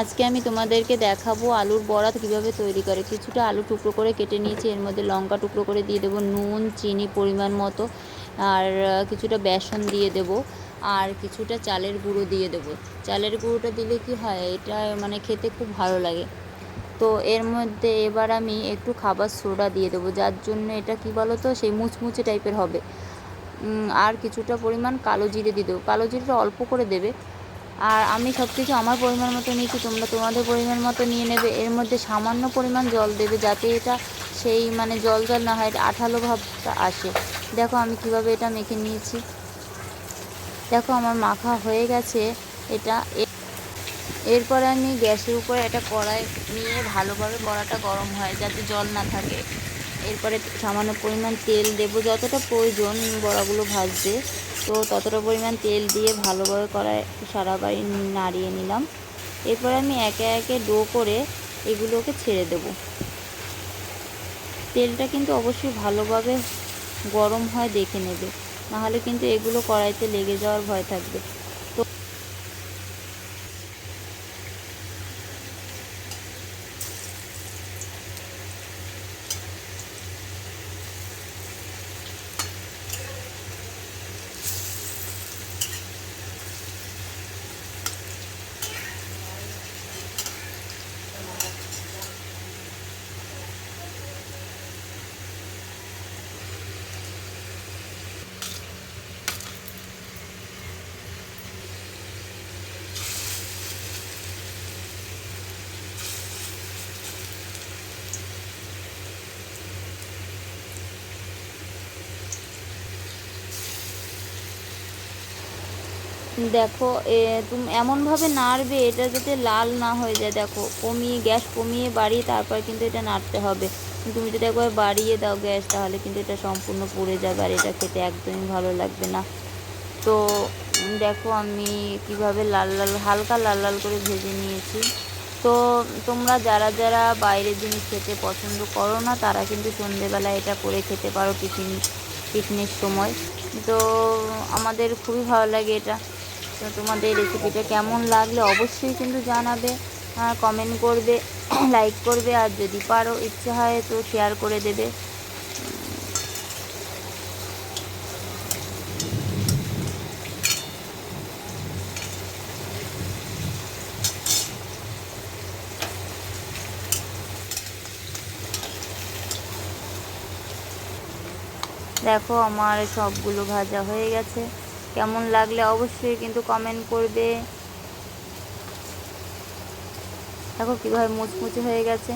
আজকে আমি তোমাদেরকে দেখাবো আলুর বড়া কীভাবে তৈরি করে। কিছুটা আলু টুকরো করে কেটে নিয়েছি, এর মধ্যে লঙ্কা টুকরো করে দিয়ে দেবো, নুন, চিনি পরিমাণ মতো, আর কিছুটা বেসন দিয়ে দেব, আর কিছুটা চালের গুঁড়ো দিয়ে দেবো। চালের গুঁড়োটা দিলে কি হয়, এটা মানে খেতে খুব ভালো লাগে। তো এর মধ্যে এবার আমি একটু খাবার সোডা দিয়ে দেবো, যার জন্য এটা কি বলো তো সেই মুচমুচে টাইপের হবে। আর কিছুটা পরিমাণ কালো জিরে দিয়ে দেবো। কালো জিরেটা অল্প করে দেবে আর আমি সব কিছু আমার পরিমাণ মতো নিয়েছি, তোমরা তোমাদের পরিমাণ মতো নিয়ে নেবে। এর মধ্যে সামান্য পরিমাণ জল দেবে যাতে এটা সেই মানে জল জল না হয় এটা আঠালো ভাবটা আসে। দেখো আমি কীভাবে এটা মেখে নিয়েছি। দেখো আমার মাখা হয়ে গেছে এটা। এরপরে আমি গ্যাসের উপরে একটা কড়াই নিয়ে ভালোভাবে কড়াটা গরম হয় যাতে জল না থাকে। এরপরে সামান্য পরিমাণ তেল দেবো, যতটা প্রয়োজন বড়াগুলো ভাজতে। তো ততটা পরিমাণ তেল দিয়ে ভালোভাবে কড়াই সারা বাড়ি নাড়িয়ে নিলাম। এরপর আমি একে একে ডো করে এগুলোকে ছেড়ে দেব। তেলটা কিন্তু অবশ্যই ভালোভাবে গরম হয় দেখে নেবে। নাহলে কিন্তু এগুলো কড়াইতে লেগে যাওয়ার ভয় থাকবে। দেখো তুমি এমনভাবে নাড়বে, এটা যাতে লাল না হয়ে যায়। দেখো, কমিয়ে গ্যাস কমিয়ে বাড়িয়ে তারপর কিন্তু এটা নাড়তে হবে। তুমি যদি একবার বাড়িয়ে দাও গ্যাস, তাহলে কিন্তু এটা সম্পূর্ণ পুড়ে যাবে আর এটা খেতে একদমই ভালো লাগবে না। তো, দেখো, আমি কীভাবে লাল লাল, হালকা লাল লাল করে ভেজে নিয়েছি। তো, তোমরা যারা যারা বাইরের জিনিস খেতে পছন্দ করো না, তারা কিন্তু সন্ধেবেলা এটা করে খেতে পারো টিফিন, টিফিনের সময়। তো, আমাদের খুবই ভালো লাগে এটা। তো তোমাদের রেসিপিটা কেমন লাগলে অবশ্যই কিন্তু জানাবে। কমেন্ট করবে লাইক করবে, আর যদি পারো ইচ্ছে হয় তো শেয়ার করে দেবে। দেখো আমার সবগুলো ভাজা হয়ে গেছে। কেমন লাগলে অবশ্যই কিন্তু কমেন্ট করবে। দেখো কীভাবে মুচমুচে হয়ে গেছে।